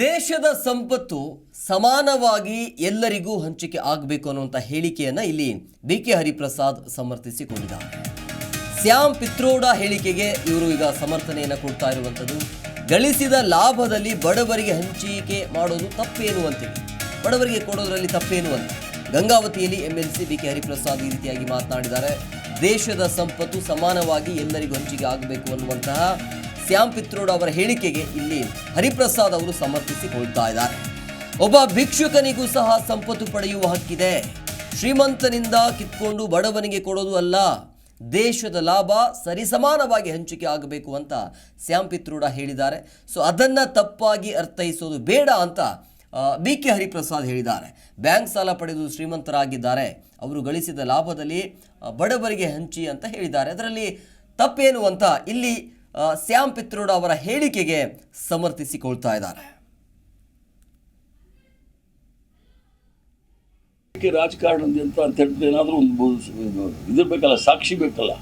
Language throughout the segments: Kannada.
ದೇಶದ ಸಂಪತ್ತು ಸಮಾನವಾಗಿ ಎಲ್ಲರಿಗೂ ಹಂಚಿಕೆ ಆಗಬೇಕು ಅನ್ನುವಂಥ ಹೇಳಿಕೆಯನ್ನು ಇಲ್ಲಿ ಡಿ ಕೆ ಹರಿಪ್ರಸಾದ್ ಸಮರ್ಥಿಸಿಕೊಂಡಿದ್ದಾರೆ. ಸ್ಯಾಮ್ ಪಿತ್ರೋಡ ಹೇಳಿಕೆಗೆ ಇವರು ಈಗ ಸಮರ್ಥನೆಯನ್ನು ಕೊಡ್ತಾ ಇರುವಂಥದ್ದು ಗಳಿಸಿದ ಲಾಭದಲ್ಲಿ ಬಡವರಿಗೆ ಹಂಚಿಕೆ ಮಾಡೋದು ತಪ್ಪೇನು ಅಂತೀವಿ ಬಡವರಿಗೆ ಕೊಡೋದರಲ್ಲಿ ತಪ್ಪೇನು ಅಂತ ಗಂಗಾವತಿಯಲ್ಲಿ M L C B K Hariprasad ಈ ರೀತಿಯಾಗಿ ಮಾತನಾಡಿದ್ದಾರೆ. ದೇಶದ ಸಂಪತ್ತು ಸಮಾನವಾಗಿ ಎಲ್ಲರಿಗೂ ಹಂಚಿಕೆ ಆಗಬೇಕು ಅನ್ನುವಂತಹ ಶ್ಯಾಮ್ ಪಿತ್ರೋಡ್ ಅವರ ಹೇಳಿಕೆಗೆ ಇಲ್ಲಿ ಹರಿಪ್ರಸಾದ್ ಅವರು ಸಮರ್ಥಿಸಿಕೊಳ್ತಾ ಇದ್ದಾರೆ. ಒಬ್ಬ ಭಿಕ್ಷುಕನಿಗೂ ಸಹ ಸಂಪತ್ತು ಪಡೆಯುವ ಹಕ್ಕಿದೆ. ಶ್ರೀಮಂತನಿಂದ ಕಿತ್ಕೊಂಡು ಬಡವನಿಗೆ ಕೊಡೋದು ಅಲ್ಲ, ದೇಶದ ಲಾಭ ಸರಿಸಮಾನವಾಗಿ ಹಂಚಿಕೆ ಆಗಬೇಕು ಅಂತ ಶ್ಯಾಮ್ ಪಿತ್ರೋಡ ಹೇಳಿದ್ದಾರೆ. ಸೊ, ಅದನ್ನು ತಪ್ಪಾಗಿ ಅರ್ಥೈಸೋದು ಬೇಡ ಅಂತ ಬಿ ಕೆ ಹರಿಪ್ರಸಾದ್ ಹೇಳಿದ್ದಾರೆ. ಬ್ಯಾಂಕ್ ಸಾಲ ಪಡೆದು ಶ್ರೀಮಂತರಾಗಿದ್ದಾರೆ. ಅವರು ಗಳಿಸಿದ ಲಾಭದಲ್ಲಿ ಬಡವರಿಗೆ ಹಂಚಿ ಅಂತ ಹೇಳಿದ್ದಾರೆ. ಅದರಲ್ಲಿ ತಪ್ಪೇನು ಅಂತ ಇಲ್ಲಿ ಶ್ಯಾಮ್ ಪಿತ್ರೋಡ ಅವರ ಹೇಳಿಕೆಗೆ ಸಮರ್ಥಿಸಿಕೊಳ್ತಾ ಇದ್ದಾರೆ. ರಾಜಕಾರಣದಿಂದ ರಾಜಕಾರಣದ ಅಂತ ಹೇಳಿದ್ರೆ ಏನಾದರೂ ಒಂದು ಇದಿರಬೇಕಲ್ಲ ಇದ್ರ ಬೇಕಲ್ಲ, ಸಾಕ್ಷಿ ಬೇಕಲ್ಲ.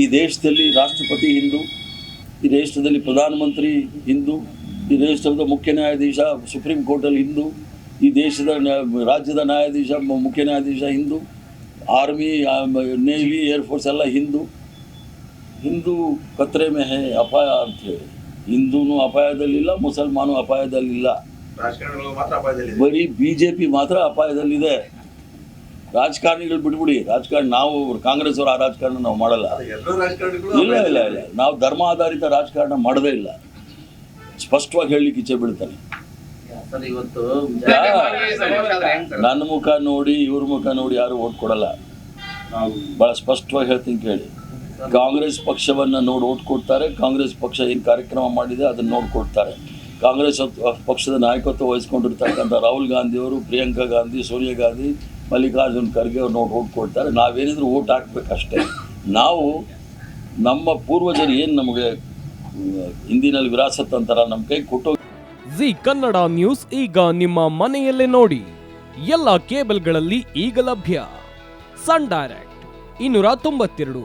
ಈ ದೇಶದಲ್ಲಿ ರಾಷ್ಟ್ರಪತಿ ಹಿಂದೂ, ಈ ದೇಶದಲ್ಲಿ ಪ್ರಧಾನಮಂತ್ರಿ ಹಿಂದೂ, ಈ ದೇಶದ ಮುಖ್ಯ ನ್ಯಾಯಾಧೀಶ, ಸುಪ್ರೀಂ ಕೋರ್ಟಲ್ಲಿ ಹಿಂದೂ, ಈ ದೇಶದ ರಾಜ್ಯದ ನ್ಯಾಯಾಧೀಶ ಮುಖ್ಯ ನ್ಯಾಯಾಧೀಶ ಹಿಂದೂ, ಆರ್ಮಿ ನೇವಿ ಏರ್ಫೋರ್ಸ್ ಎಲ್ಲ ಹಿಂದೂ. ಹಿಂದೂ ಕತ್ರೆ ಮೇ ಹೇ ಅಪಾಯ ಅಂತ ಹೇಳಿ. ಹಿಂದೂನು ಅಪಾಯದಲ್ಲಿಲ್ಲ ಮುಸಲ್ಮಾನು ಅಪಾಯದಲ್ಲಿಲ್ಲ. ರಾಜಕಾರಣಿಗಳು ಮಾತ್ರ ಅಪಾಯದಲ್ಲಿದೆ. ಬರೀ ಬಿ ಜೆ ಪಿ ಮಾತ್ರ ಅಪಾಯದಲ್ಲಿದೆ. ರಾಜಕಾರಣಿಗಳು ಬಿಟ್ಬಿಡಿ. ರಾಜಕಾರಣ ನಾವು ಕಾಂಗ್ರೆಸ್ ಅವರು ಆ ರಾಜಕಾರಣ ನಾವು ಮಾಡಲ್ಲ. ಇಲ್ಲ ಇಲ್ಲ ಇಲ್ಲ. ನಾವು ಧರ್ಮ ಆಧಾರಿತ ರಾಜಕಾರಣ ಮಾಡದೇ ಇಲ್ಲ. ಸ್ಪಷ್ಟವಾಗಿ ಹೇಳಲಿಕ್ಕೆ ಇಚ್ಛೆ ಬೀಳ್ತಾನೆ. ಸರ್ ಇವತ್ತು ನನ್ನ ಮುಖ ನೋಡಿ ಇವ್ರ ಮುಖ ನೋಡಿ ಯಾರು ಓಟ್ ಕೊಡಲ್ಲ. ನಾವು ಬಹಳ ಸ್ಪಷ್ಟವಾಗಿ ಹೇಳ್ತೀನಿ ಕೇಳಿ. ಕಾಂಗ್ರೆಸ್ ಪಕ್ಷವನ್ನು ನೋಡಿ ಓಟ್ ಕೊಡ್ತಾರೆ, ಕಾಂಗ್ರೆಸ್ ಪಕ್ಷ ಏನು ಕಾರ್ಯಕ್ರಮ ಮಾಡಿದೆ ಅದನ್ನು ನೋಡಿಕೊಡ್ತಾರೆ ಕಾಂಗ್ರೆಸ್ ಪಕ್ಷದ ನಾಯಕತ್ವ ವಹಿಸ್ಕೊಂಡಿರ್ತಕ್ಕಂಥ ರಾಹುಲ್ ಗಾಂಧಿ ಅವರು ಪ್ರಿಯಾಂಕಾ ಗಾಂಧಿ, ಸೋನಿಯಾ ಗಾಂಧಿ, ಮಲ್ಲಿಕಾರ್ಜುನ್ ಖರ್ಗೆ ಅವ್ರು ನೋಡಿ ಓಟ್ ಕೊಡ್ತಾರೆ. ನಾವೇನಿದ್ರು ಓಟ್ ಹಾಕ್ಬೇಕಷ್ಟೇ. ನಾವು ನಮ್ಮ ಪೂರ್ವಜರು ಏನು ನಮಗೆ ಹಿಂದಿನಲ್ಲಿ ವಿರಾಸತ್ ಅಂತಾರ ನಮ್ಮ ಕೈ ಕೊಟ್ಟು ಜಿ ಕನ್ನಡ ನ್ಯೂಸ್ ಈಗ ನಿಮ್ಮ ಮನೆಯಲ್ಲೇ ನೋಡಿ. ಎಲ್ಲ ಕೇಬಲ್ಗಳಲ್ಲಿ ಈಗ ಲಭ್ಯ. ಸನ್ ಡೈರೆಕ್ಟ್ ಇನ್ನೂರ ತೊಂಬತ್ತೆರಡು.